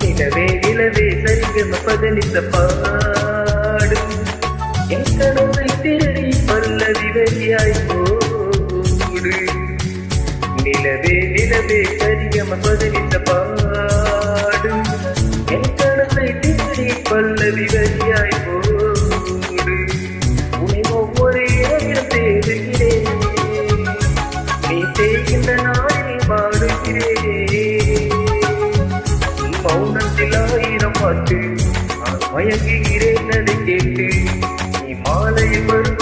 நிலவே நிலவே சரிகம பதனித்த பா நிலவே சரிகம பதனித்த பாடு. என் கணத்தை தேடி பல்லவி வரியாய் போடு. உன்னை ஒவ்வொரு இரவிலும் தேடுகிறேன். நீ தேய்கின்ற நாளில் பாடுகிறேன். மௌனத்தில் ஆயிரம் பாட்டு மயங்குகிறேன் அதை கேட்டு. நீ மாலையில் வரும்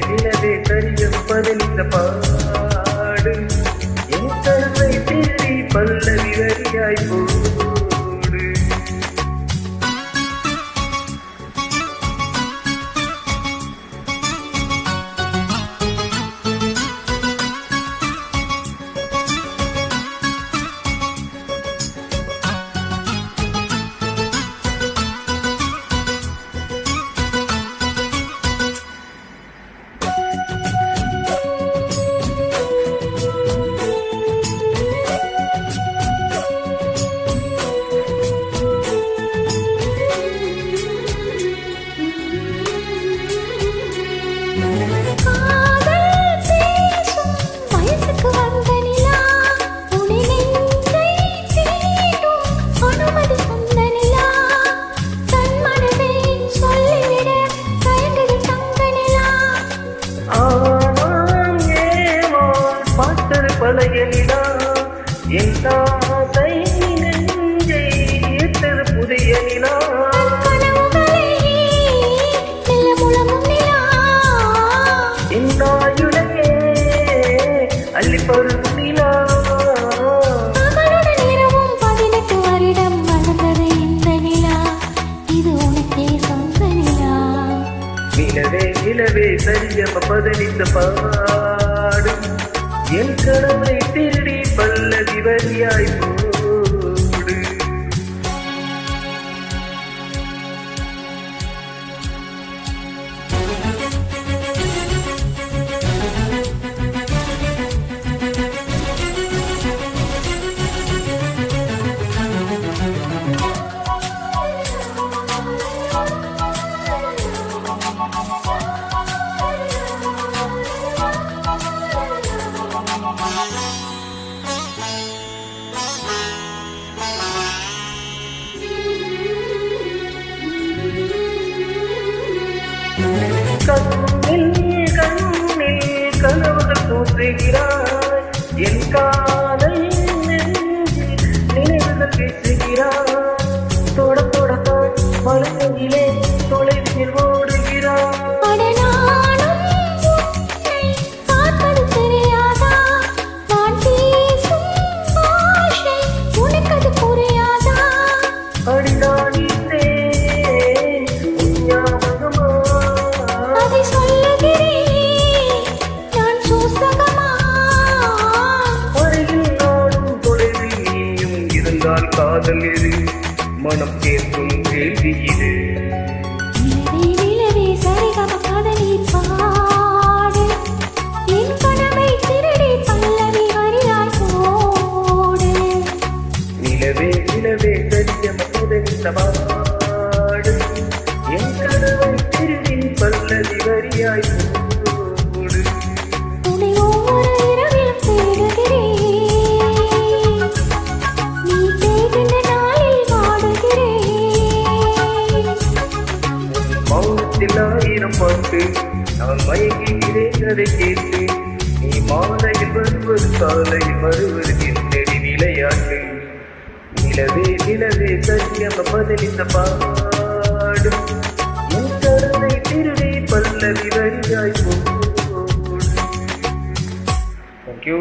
நிலவே நிலவே சரியம் பதிலிந்த பாடு. என் கனவை என் ஆசை நெஞ்சை ஏற்றது புதிய நிலா. என் ஆயுளையே அள்ளி பருகும் நிலா மகளுடன் இரவும் பதினெட்டு வருடம் வளர்ந்தது பல்லவி கனவுகள் இது நிலவே, நிலவே, காதலி பாடு. என் கனவை திருடி பல்லவி வரியாய் ஆயிரம் நான் மயங்கி அதை கேட்டு நீ மாலையில் வருவது காலையில் வருவது நெடி விளையாட்டு நிலவே நிலவே சரியம பதிலித்த பாடு. என் கருணை திருடி பல்லவி வரியாய் போடு. தேங்க்யூ